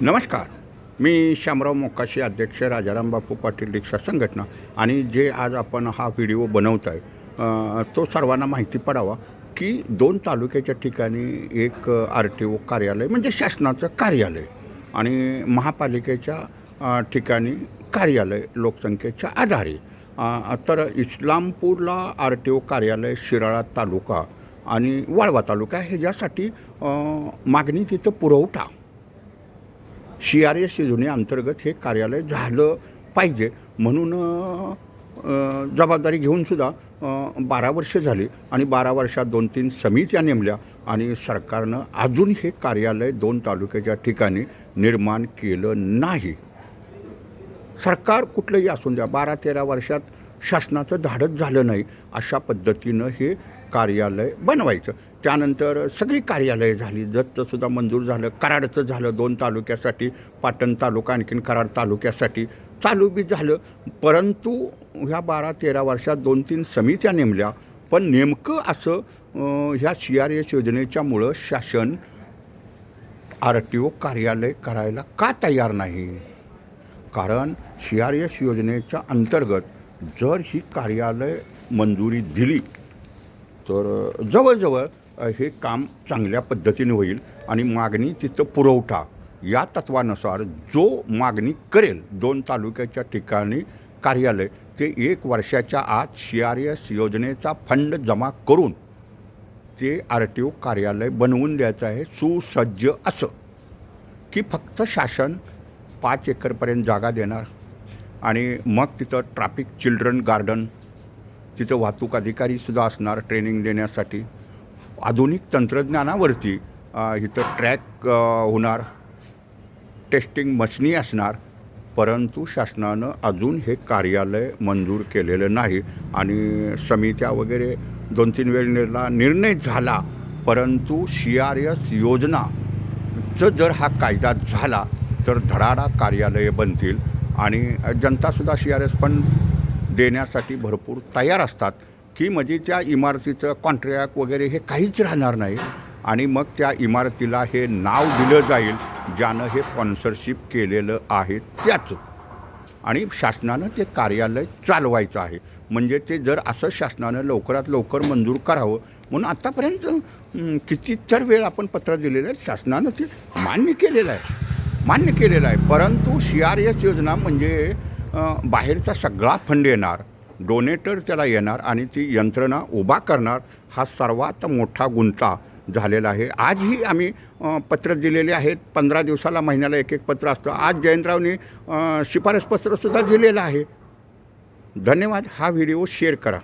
नमस्कार. मी श्यामराव मोकाशी अध्यक्ष राजाराम बापू पाटील रिक्षा संघटना आणि जे आज आपण हा व्हिडिओ बनवत आहे तो सर्वांना माहिती पडावा की दोन तालुक्याच्या ठिकाणी एक आर टी ओ कार्यालय म्हणजे शासनाचं कार्यालय आणि महापालिकेच्या ठिकाणी कार्यालय लोकसंख्येच्या आधारे. तर इस्लामपूरला आर टी ओ कार्यालय शिराळा तालुका आणि वाळवा तालुका ह्याच्यासाठी मागणी तिथं पुरवठा. सी आर एस अंतर्गत हे कार्यालय झालं पाहिजे. म्हणून जबाबदारी घेऊनसुद्धा बारा वर्ष झाली आणि बारा वर्षात दोन तीन समित्या नेमल्या आणि सरकारनं अजून हे कार्यालय दोन तालुक्याच्या ठिकाणी निर्माण केलं नाही. सरकार कुठलंही असून द्या बारा तेरा वर्षात शासनाचं धाडच झालं नाही अशा पद्धतीनं हे कार्यालय बनवायचं. त्यानंतर सगळी कार्यालयं झाली. दत्तसुद्धा मंजूर झालं. कराडचं झालं दोन तालुक्यासाठी पाटण तालुका आणखीन कराड तालुक्यासाठी चालू बी झालं. परंतु ह्या बारा तेरा वर्षात दोन तीन समित्या नेमल्या. पण नेमकं असं ह्या सी आर एस योजनेच्यामुळं शासन आर टी ओ कार्यालय करायला का तयार नाही? कारण सी आर एस योजनेच्या अंतर्गत जर ही कार्यालय मंजुरी दिली तर जवळजवळ हे काम चांगल्या पद्धतीने होईल आणि मागणी तिथं पुरवठा या तत्वानुसार जो मागणी करेल दोन तालुक्याच्या ठिकाणी कार्यालय ते एक वर्षाच्या आत सी आर एस योजनेचा फंड जमा करून ते आर टी ओ कार्यालय बनवून द्यायचं आहे सुसज्ज असं. की फक्त शासन पाच एकरपर्यंत जागा देणार आणि मग तिथं ट्रॅफिक चिल्ड्रन गार्डन तिथं वाहतूक अधिकारीसुद्धा असणार ट्रेनिंग देण्यासाठी. आधुनिक तंत्रज्ञानावरती इथं ट्रॅक होणार टेस्टिंग मशनी असणार परंतु शासनानं अजून हे कार्यालय मंजूर केलेलं नाही आणि समित्या वगैरे दोन तीन वेळेला निर्णय झाला परंतु सी आर एस योजनाचं जर हा कायदा झाला तर धडाडा कार्यालये बनतील आणि जनतासुद्धा सी आर एस पण देण्यासाठी भरपूर तयार असतात. की म्हणजे त्या इमारतीचं कॉन्ट्रॅक्ट वगैरे हे काहीच राहणार नाही. आणि मग त्या इमारतीला हे नाव दिलं जाईल ज्यानं हे स्पॉन्सरशिप केलेलं आहे त्याचं. आणि शासनानं ते कार्यालय चालवायचं आहे. म्हणजे ते जर असं शासनानं लवकरात लवकर मंजूर करावं म्हणून आत्तापर्यंत कितीतर वेळ आपण पत्र दिलेलं आहे शासनानं ते मान्य केलेलं आहे. मान्य केलेलं आहे. परंतु सी आर एस योजना म्हणजे बाहेरचा सगळा फंड येणार. डोनेटर त्याला येणार आणि ती यंत्रणा उभा करणार हा सर्वात मोठा गुंता झालेला आहे. आजही आम्ही पत्र दिलेले आहेत. पंधरा दिवसाला महिन्याला एक एक पत्र असतं. आज जयंतरावनी शिफारस पत्रसुद्धा दिलेलं आहे. धन्यवाद. हा व्हिडिओ शेअर करा.